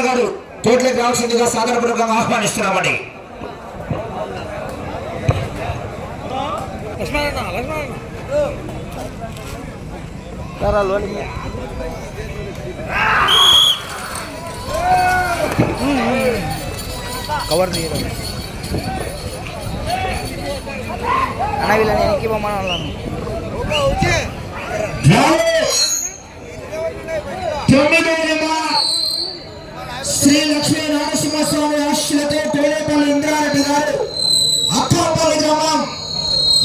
గారు తోటలోకి రావాల్సిందిగా సాదరపూర్వకంగా ఆహ్వానిస్తున్నామండి. కవర్ తీయడం అన్న వీళ్ళని వెనక్కి పోమని వాళ్ళను తొమ్మిదో శ్రీ లక్ష్మీ నరసింహస్వామి ఆశలతో కోడేపల్లి ఇంద్రారెడ్డి గారు అక్కపల్లి గ్రామం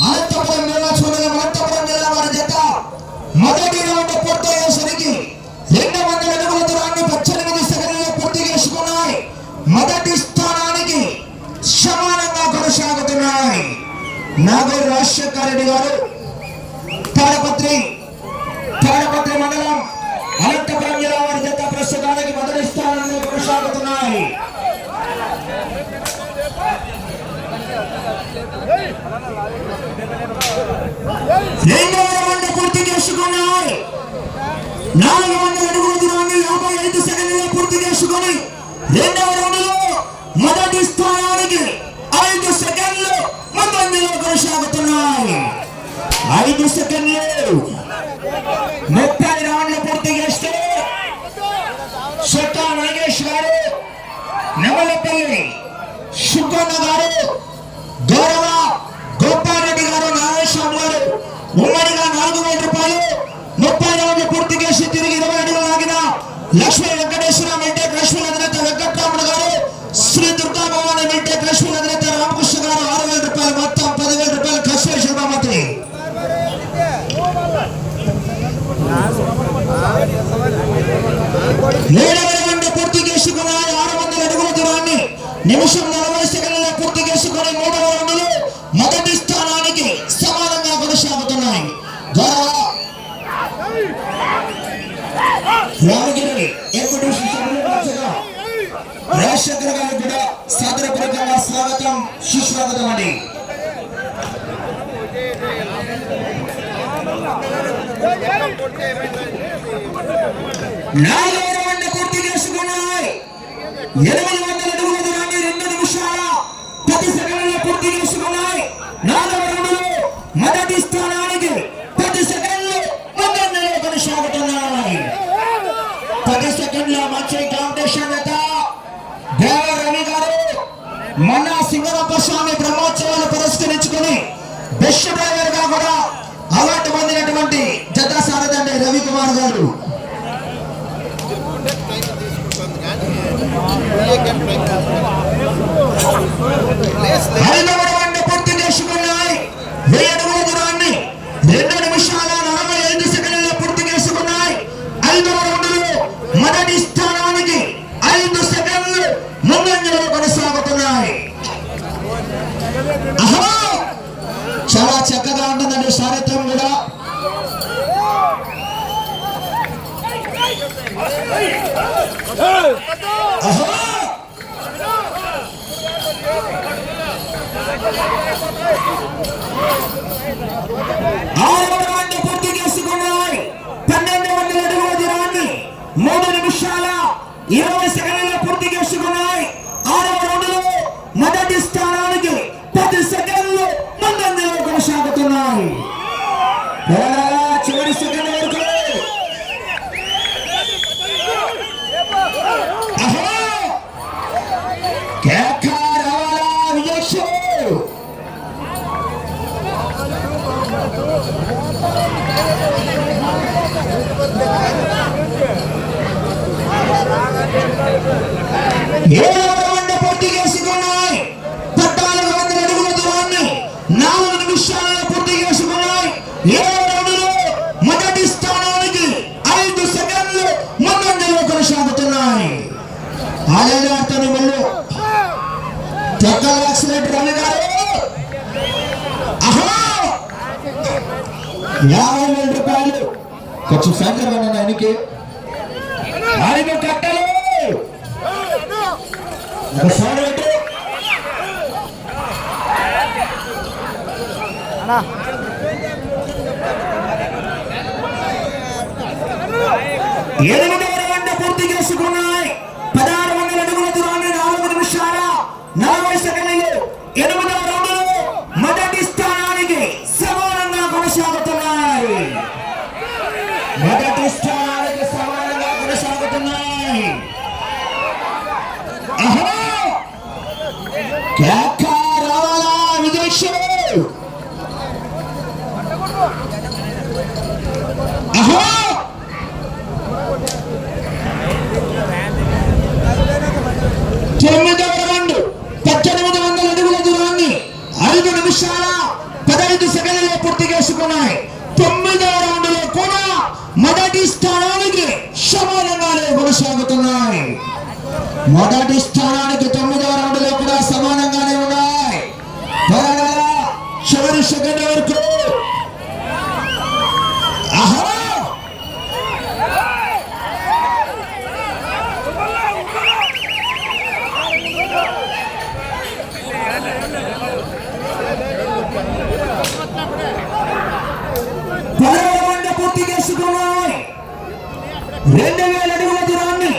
అనంతపురం జిల్లా చూడగా అనంతపురం జిల్లా వారి జత మొదటి రౌండ్ పూర్తయ్యేసరికి రెండు వందల అడుగుల దూరాన్ని పద్దెనిమిది సెకండ్లలో పూర్తి చేసుకున్నాయి. మొదటి స్థానానికి సమానంగా కొనసాగుతున్నాయి. నాగర్ రాజశేఖర రెడ్డి గారు తాడపత్రి తాడపత్రి మండలం అనంతపురం జిల్లా వారి జత ప్రస్తుతానికి మొదటి స్థానంలో కొనసాగుతున్నాయి రెండవ రౌండ్ పూర్తి చేసుకున్నాయి నాలుగు వందల అడుగుల దూరాన్ని యాభై ఐదు సెకండ్లలో పూర్తి చేసుకొని రెండవ రౌండ్లో మొదటి స్థానానికి ఐదు సెకండ్లు ముందంజలో కొనసాగుతున్నాయి. ఐదు సెకండ్లు. ముప్పై రౌండ్లు పూర్తి చేస్తే సుట్టా నాగేష్ గారు నెమలపల్లి సుబ్బన్న గారు గౌరవ గోపారెడ్డి గారు నాగేశ్వరం గారు ఉమ్మడిగా నాలుగు వేల రూపాయలు ముప్పై రౌండ్లు పూర్తి చేసి తిరిగి ఇరవై అడుగులు లాగిన లక్ష్మీ వెంకటేశ్వర మింటేక్ లక్ష్మీ అధినేత వెంకట్రాముడు గారు శ్రీ దుర్గా భవాని మింటేక్ లక్ష్మీ అధినేత రామకృష్ణ గారు ఆరు వేల రూపాయలు మొత్తం పదివేల రూపాయలు ఖర్చు చేసిన బామతి ఏడవ రౌండ్ పూర్తి చేసుకున్నాయి ఆరు వందల అడుగుల దూరాన్ని నిమిషం నలభై సెకండ్లలో పూర్తి చేసుకుని మూడవ రౌండ్లో మొదటి స్థానానికి సమానంగా కొనసాగుతున్నాయి గౌరవ రామగిరి ఎప్పుడు రాజశేఖర్ గారికి కూడా సాదరపూర్వకంగా స్వాగతం సుస్వాగతం అండి నాలుగవ రౌండ్ పూర్తి చేసుకున్నాయి. ఎనిమిది వందల అడుగుల దూరాన్ని రెండు నిమిషాల పది సెకండ్లలో పూర్తి చేసుకున్నాయి. నాలుగవ రౌండ్లో మొదటి స్థానానికి పది సెకండ్లు ముందంజలో కొనసాగుతున్నాయి. పది సెకండ్ల మంచి కాంపిటీషన్ నేత దేవ రవి గారు మొన్న సింగరప్ప స్వామి బ్రహ్మోత్సవాలు పురస్కరించుకుని బెస్ట్ డ్రైవర్గా కూడా అవార్డు పొందినటువంటి జత సారథండి రవికుమార్ గారు ఐదవ రౌండ్ పూర్తి చేసుకున్నాయి. వెయ్యి అడుగుల దూరాన్ని రెండు నిమిషాల నలభై ఐదు సెకండ్లలో పూర్తి చేసుకున్నాయి. ఐదవ రౌండ్లో మొదటి స్థానానికి ఐదు సెకండ్లు ముందంజలో కొనసాగుతున్నాయి. చాలా చక్కగా ఉంటుందండి సారథ్యం కూడా. పూర్తి చేసుకున్నాయి పన్నెండు వందల అడుగుల దూరాన్ని మూడు నిమిషాల ఇరవై సెకండ్లలో పూర్తి చేసుకున్నాయి ఆరవ రౌండ్లో మొదటి స్థానం పది సెకండ్లు ముందంజలో కొనసాగుతున్నాయి పోరాడా చివరి సెకండ్ వరకు అహో! కేక రావాలా విజయ్ ఏడవ రౌండ్ పూర్తి చేసుకున్నాయి? పద్నాలుగు వందల అడుగుల దూరాన్ని నాలుగు నిమిషాలలో పూర్తి చేసుకున్నాయి. ఏడవ రౌండ్లో మొదటి స్థానానికి ఐదు సెకండ్లు ముందంజలో కొనసాగుతున్నాయి. ఆలయాడుతున్న మళ్ళు చక్కల యాక్సిడెంట్ రవి యాభై వేల రూపాయలు. కొంచెం సంకరం ఆయనకి. ఆయన కట్టాలి ఒకసారి అంటే ఎనిమిది వంద పూర్తి చేసుకున్నాయి. పదహారు వందల అడుగుల దూరాన్ని నాలుగు నిమిషాల నలభై సెకండ్ మొదటి స్థానం తొమ్మిదవ రౌండ్లో కూడా సమానంగానే ఉన్నాయి త్వరగా చివరి సెకండ్ వరకు ఆహా పదవ రౌండ్ పూర్తి చేసుకున్నాయి రెండు వేల అడుగుల దూరాన్ని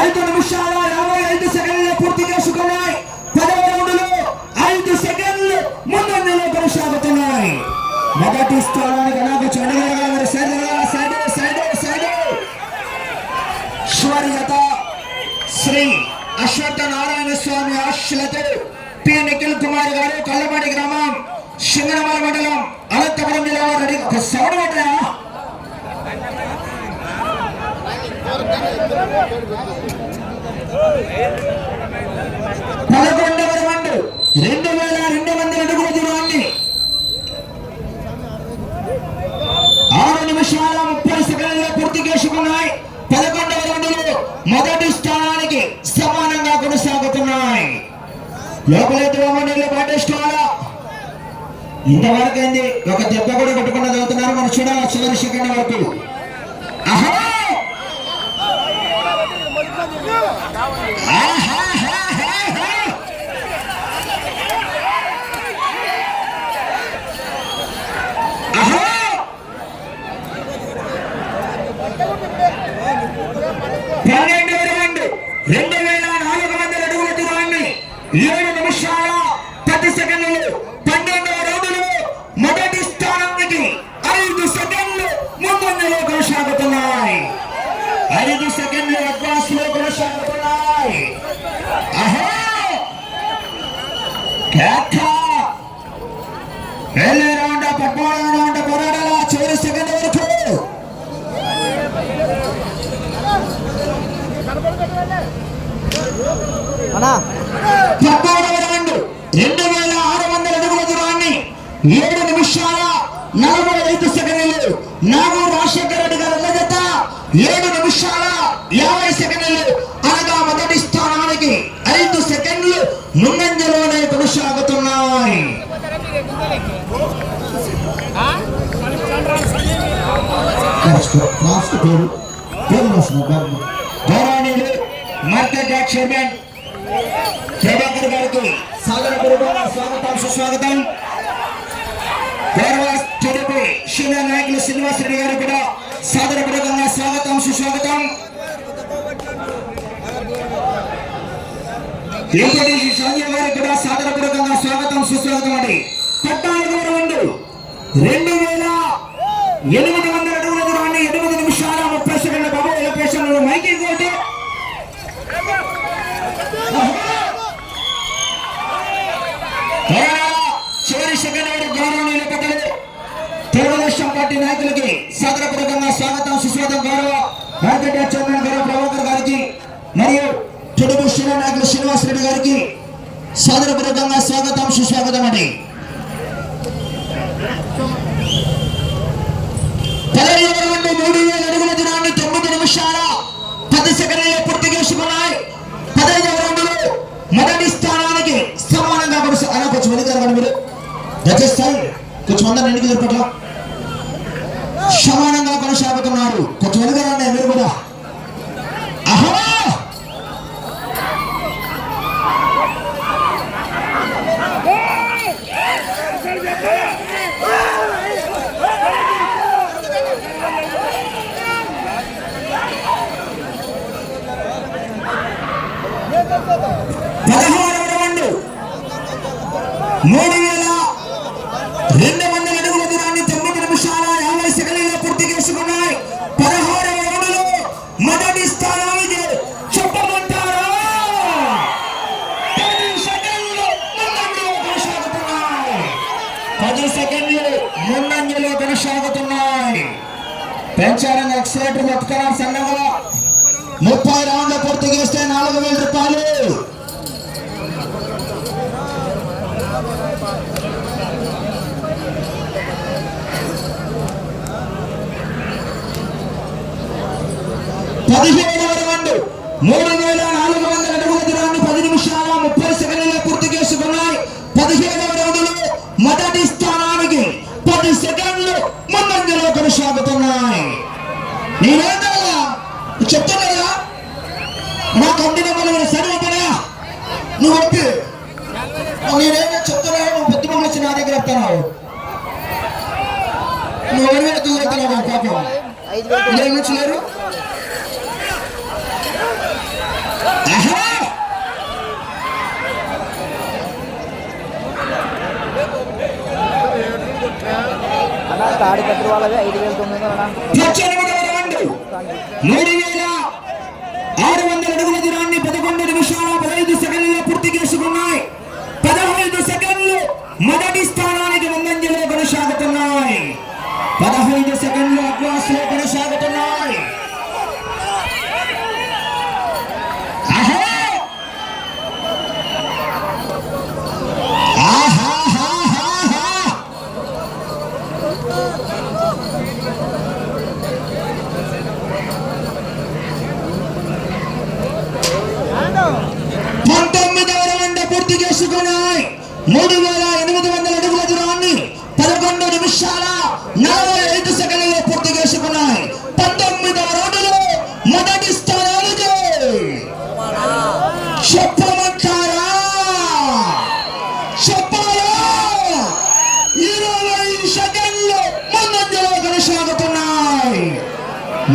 ఐదు నిమిషాల యాభై ఐదు సెకండ్లు పూర్తి చేసుకున్నాయి పదవ రౌండ్లో ఐదు సెకండ్లు ముందంజలో కొనసాగుతున్నాయి మొదటి స్థానానికి నాకు చెడగలగాలి సైడ్ సైడ్ సైడ్ సైడ్ స్వర్గత శ్రీ అశ్వత్థ నారాయణ స్వామి ఆశలతో పి నిఖిల్ కుమార్ గారు కల్లపాటి గ్రామం సింగనమల మండలం అనంతపురం జిల్లా వారు రెడీ సౌండ్ పెట్టా పదకొండవ రౌండ్ రెండు వేల రెండు వందల అడుగుల దూరాన్ని. ఆరు నిమిషాల ముప్పై సెకండ్లలో పూర్తి చేసుకున్నాయి. పదకొండవ రౌండ్లో మొదటి లోపలైతే పాటించుకోవాలా ఇంతవరకు అయింది ఒక దెబ్బ కూడా కొట్టుకుండా చదువుతున్నారు మనం చూడాలి చివరి సెకండ్ వరకు. పన్నెండు ఆహాహాహాహా. రెండు. వేల నాలుగు వందల అడుగుల దూరాన్ని. ఇరవై నిమిషాల పది సెకండ్లు పన్నెండవ రౌండ్లో మొదటి స్థానానికి ఐదు సెకండ్లు ముందంజలో కొనసాగుతున్నాయి ఐదు సెకండ్లు అడ్వాన్స్లో కొనసాగుతున్నాయి ఆహా కేక వెళ్ళే రౌండ్ పద్మూడవ రౌండ్ పోరాడాల చివరి సెకండ్ వరకు! రౌండ్ వేల ఆరు వందల అడుగుల దూరాన్ని ఏడు నిమిషాల నలభై ఐదు సెకండ్లు నాగు కొనసాగుతున్నాయి గౌరవనీయులు మార్కెట్ యాక్ట్ చైర్మన్ ప్రభాకర్ గారికి సాగర గురువుగా స్వాగతం సుస్వాగతం. గౌరవ టీడీపీ సీనియర్ నాయకులు శ్రీనివాస్ రెడ్డి కూడా సాదరపూర్వకంగా స్వాగతం సుస్వాగతం. ఎంపీటీసీ సంజయ్ గారికి కూడా సాదరపూర్వకంగా స్వాగతం సుస్వాగతం అండి. పద్నాలుగవ రౌండ్ రెండు వేల ఎనిమిది వందల అడుగుల దూరాన్ని ఎనిమిది నిమిషాల ముప్పై సెకండ్ల బాబు ఎలపేషన్ మైకి కోటి చివరి సెకండ్ వరకు గౌరవనీయుల పెద్దలు తెలుగుదేశం పార్టీ నాయకులకి సాదరపూర్వకంగా స్వాగతం సుస్వాగతం గౌరవ. మార్కెట్ చైర్మన్ గారు ప్రభాకర్ గారికి మరియు తెలుగు సీనియర్ నాయకులు శ్రీనివాస్ రెడ్డి గారికి సాదరపూర్వకంగా స్వాగతం సుస్వాగతం అండి. పదహైదు మూడు వేల అడుగుల దినాన్ని తొమ్మిది నిమిషాల పది సెకండ్లలో పూర్తి చేసుకున్నాయి. పదహైదు రౌండ్లో మొదటి స్థానానికి సమానంగా కొనసా అలా కొంచెం మంది గారు మీరు. దయచేస్తాయి కొంచెం అందరు ఎన్నిక పట్ల సమానంగా కొనసాగుతున్నారు. కొంచెం మంది గారు మీరు కూడా ఆహా పదహారవ రౌండ్ మూడు వేల రెండు వందల అడుగుల దూరాన్ని తొమ్మిది నిమిషాల యాభై సెకండ్లలో పూర్తి చేసుకున్నాయి పదహారు రౌండ్లో మొదటి స్థానానికి చెప్పమంటారా పది సెకండ్లు ముందంజలో కొనసాగుతున్నాయి పది ఎక్సలేటర్ ఒక్కరా సన్నగా ముప్పై రౌండ్లు పూర్తి చేస్తే నాలుగు వేల రూపాయలు పదిహేడవ రౌండ్ మూడు వేల నాలుగు వందల అడుగుల దూరాన్ని పది నిమిషాల ముప్పై సెకండ్లలో పూర్తి చేసుకున్నాయి. పదిహేడవ రౌండ్లో మొదటి స్థానానికి పది సెకండ్లు ముందంజలో కొనసాగుతున్నాయి. నేనేదా చెప్తున్నారా? నా కంటి నెంబర్ సరిపోతాయా నువ్వు వద్దు నేనేదో చెప్తున్నా నువ్వు పెద్ద మనిషి నా దగ్గర వస్తున్నావు. నువ్వు ఎవరి మీద దూరం పాపం. లేరు?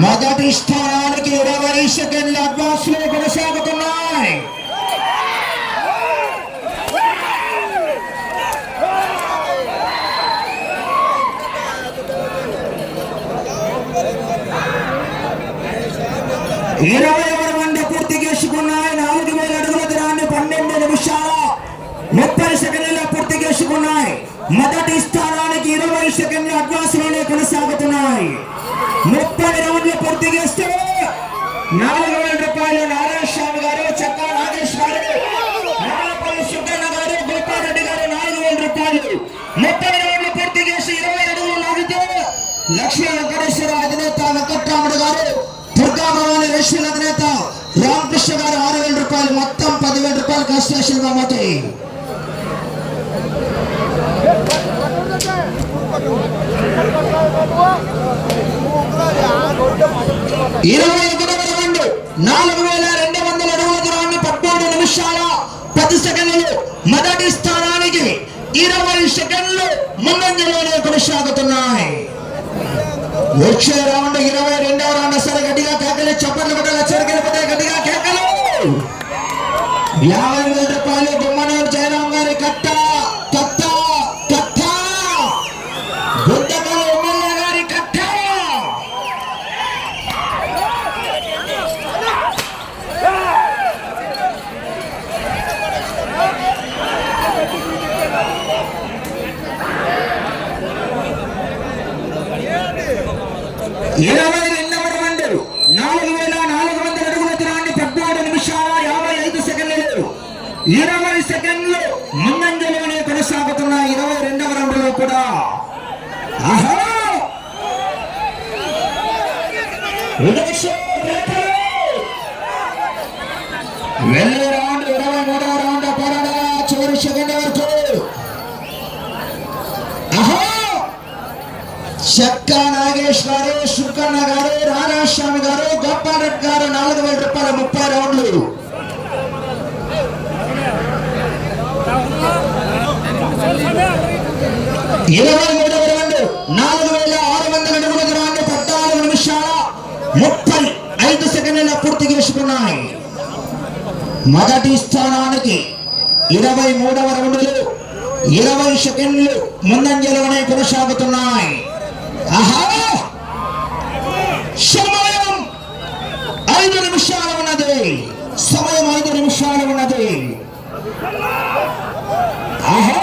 మొదటి స్థానానికి ఇరవై సెకండ్ల అడ్వాన్స్లో కొనసాగుతున్నాయి. ఇరవై మంది పూర్తి చేసుకున్నాయి. నాలుగు వేల అడుగుల దూరాన్ని పన్నెండు నిమిషాల ముప్పై సెకండ్ల పూర్తి చేసుకున్నాయి. మొదటి స్థానానికి ఇరవై సెకండ్ల అడ్వాన్స్ నాలుగు వేల రూపాయలు నారాయణ స్వామి గారు చక్క నాగేష్ గారు నాగపల్లి సుబ్బన్న గారు గోపారెడ్డి గారు నాలుగు వేల రూపాయలు. ముప్పై రౌండ్లు పూర్తి చేసి ఇరవై అడుగులు లాగితే లక్ష్మీ వెంకటేశ్వర అధినేత వెంకట్రాముడు గారు దుర్గాభవాని భవాని అధినేత రామకృష్ణ గారు ఆరు వేల రూపాయలు మొత్తం పదివేల రూపాయలు కన్స్ట్రక్షన్ కాబట్టి ఇరవై ఒకటవ నాలుగు వేల రెండు వందల అడుగుల దూరాన్ని పద్మూడు నిమిషాల పది సెకండ్లు మొదటి స్థానానికి ఇరవై సెకండ్లు ముందంజలోనే కొనసాగుతున్నాయి. వచ్చే రౌండ్ ఇరవై రెండవ రౌండ్ సరే గట్టిగా కేకలు చప్పట్లు కొట్టాలి చెరగలిపోతే గట్టిగా కేకలు. యాభై వేల రూపాయలు బొమ్మనూరు జయరాం గారి కట్ట కట్ట. ఇరవై రెండవ మండలు నాలుగు వేల నాలుగు వందల అడుగుల దూరాన్ని పద్నాలుగు నిమిషాల యాభై ఐదు సెకండ్లు ఇరవై సెకండ్లు ముందంజలోనే కొనసాగుతున్న ఇరవై రెండవ రౌండ్లో కూడా. ఆహా! ఉదయశో రేఖలు! వెళ్ళే రౌండ్ ఇరవై మూడవ రౌండ్ పోరాడగా చివరి సెకండ్ వరకు ఆహా చెక్క నాగేష్ గారు సుకన్న గారు రాధాస్వామి గారు గోపాలరెడ్డి గారు నాలుగు వేల రూపాయల ముప్పై రౌండ్లు. ఇరవై మూడవ రౌండ్ నాలుగు వేల ఆరు వందల అడుగుల దూరాన్ని పద్నాలుగు నిమిషాల ముప్పై ఐదు సెకండ్ల పూర్తి చేసుకున్నాయి. మొదటి స్థానానికి ఇరవై మూడవ రౌండ్లు ఇరవై సెకండ్లు ముందంజలోనే కొనసాగుతున్నాయి. ఆహా సమయం ఐదు నిమిషాలు ఉన్నది సమయం ఐదు నిమిషాలు ఉన్నది ఆహా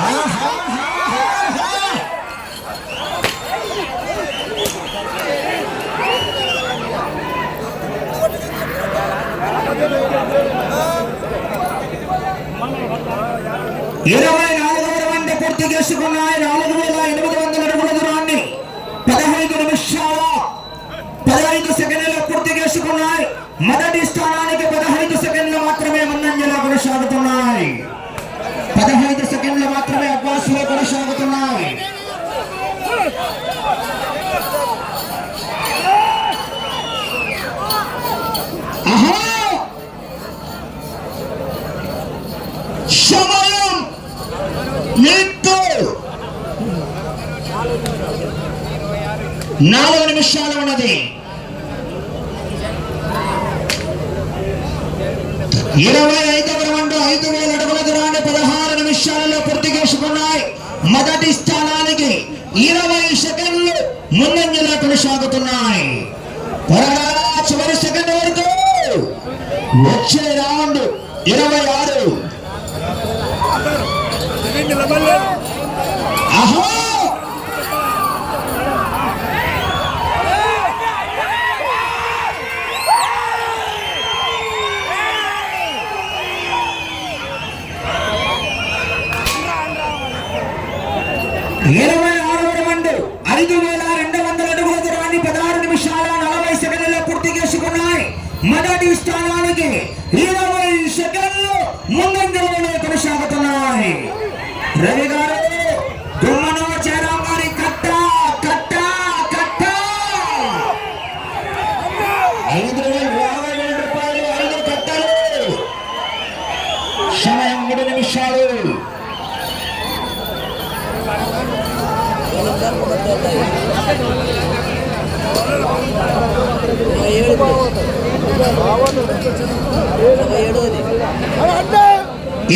ఆహాహాహాహా. ఇరవై నాలుగవ రౌండ్ పూర్తి చేసుకున్నాయి నాలుగు నాలుగు నిమిషాలు ఉన్నది. ఇరవై ఐదవ రౌండ్ ఐదు వేల అడుగుల దూరాన్ని పదహారు నిమిషాలలో పూర్తి చేసుకున్నాయి. మొదటి స్థానానికి ఇరవై సెకండ్లు ముందంజలో కొనసాగుతున్నాయి. చివరి సెకండ్ వరకు. వచ్చే రౌండ్ ఇరవై ఆరు. అహో! ఇరవై ఆరవ రౌండ్ ఐదు వేల రెండు వందల అడుగుల దూరాన్ని పదహారు నిమిషాల నలభై సెకండ్లలో పూర్తి చేసుకున్నాయి. మొదటి స్థానానికి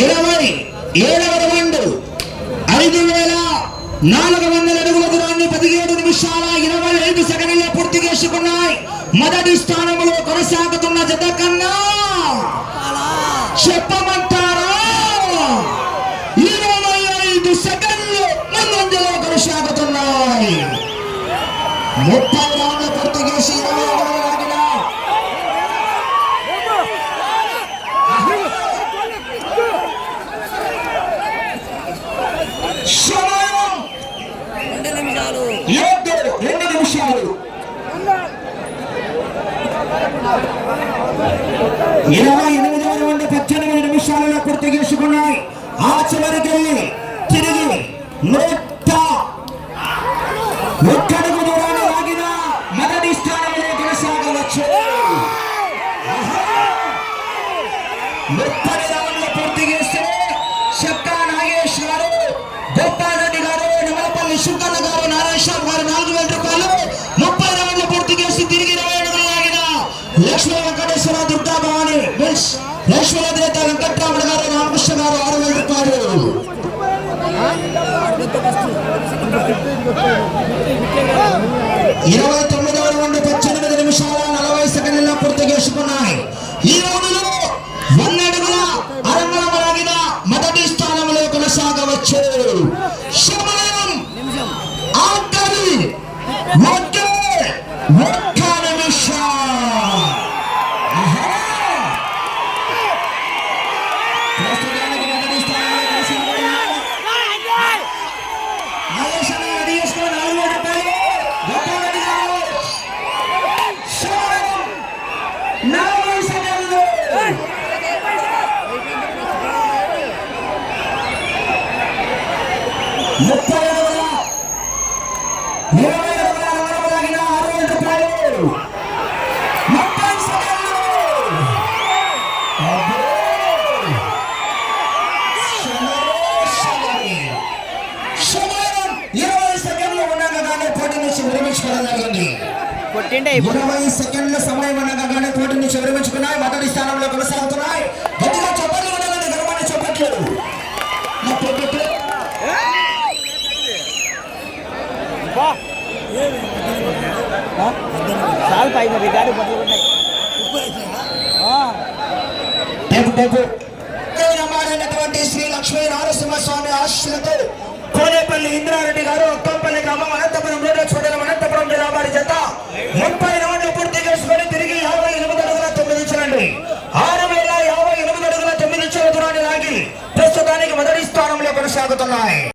ఇరవై ఏడవ రౌండ్. ఐదు వేల నాలుగు వందల అడుగుల దూరాన్ని పదిహేడు నిమిషాల ఇరవై ఐదు సెకండ్లలో పూర్తి చేసుకున్నాయి. మొదటి స్థానంలో కొనసాగుతున్న జత కన్నా చెప్పమంటారా? ఇరవై ఐదు సెకండ్లు ముందంజలో కొనసాగుతున్నాయి. ముప్పై రౌండ్లు పూర్తి చేసి ఇరవై అడుగులు లాగిన సమయం ఏడు రెండు నిమిషాలు ఇరవై ఇరవై తొమ్మిదవ రౌండ్ పద్దెనిమిది నిమిషాల నలభై సెకండ్లలో పూర్తి చేసుకున్నాయి. ఈ రౌండ్లో వంద అడుగుల అరంగళమలాగిన మొదటి స్థానంలో కొనసాగవచ్చు. సమయం ఆఖరి ఇప్పుడు ఇరవై సెకండ్ల సమయం ఉండగానే పోటీ నుంచి విరమించుకున్నాయి మొదటి స్థానంలో కొనసాగుతున్నాయి. గట్టిగా చప్పట్లు కొనాలని గర్వాన్ని చప్పట్లు. చాలు శ్రీ లక్ష్మీ నరసింహస్వామి ఆశీస్సులతో కోనేపల్లి ఇంద్రారెడ్డి గారు ఒక్కంపల్లి గ్రామం అనంతపురం చూడడం అనంతపురం జిల్లా వారి జత. ముప్పై రౌండ్లు పూర్తి చేసుకొని తిరిగి యాభై ఎనిమిది అడుగుల తొమ్మిది చూడండి ఆరు వేల యాభై ఎనిమిది అడుగుల తొమ్మిది ఇంచుల లాగి ప్రస్తుతానికి మొదటి స్థానంలో కొనసాగుతున్నాయి.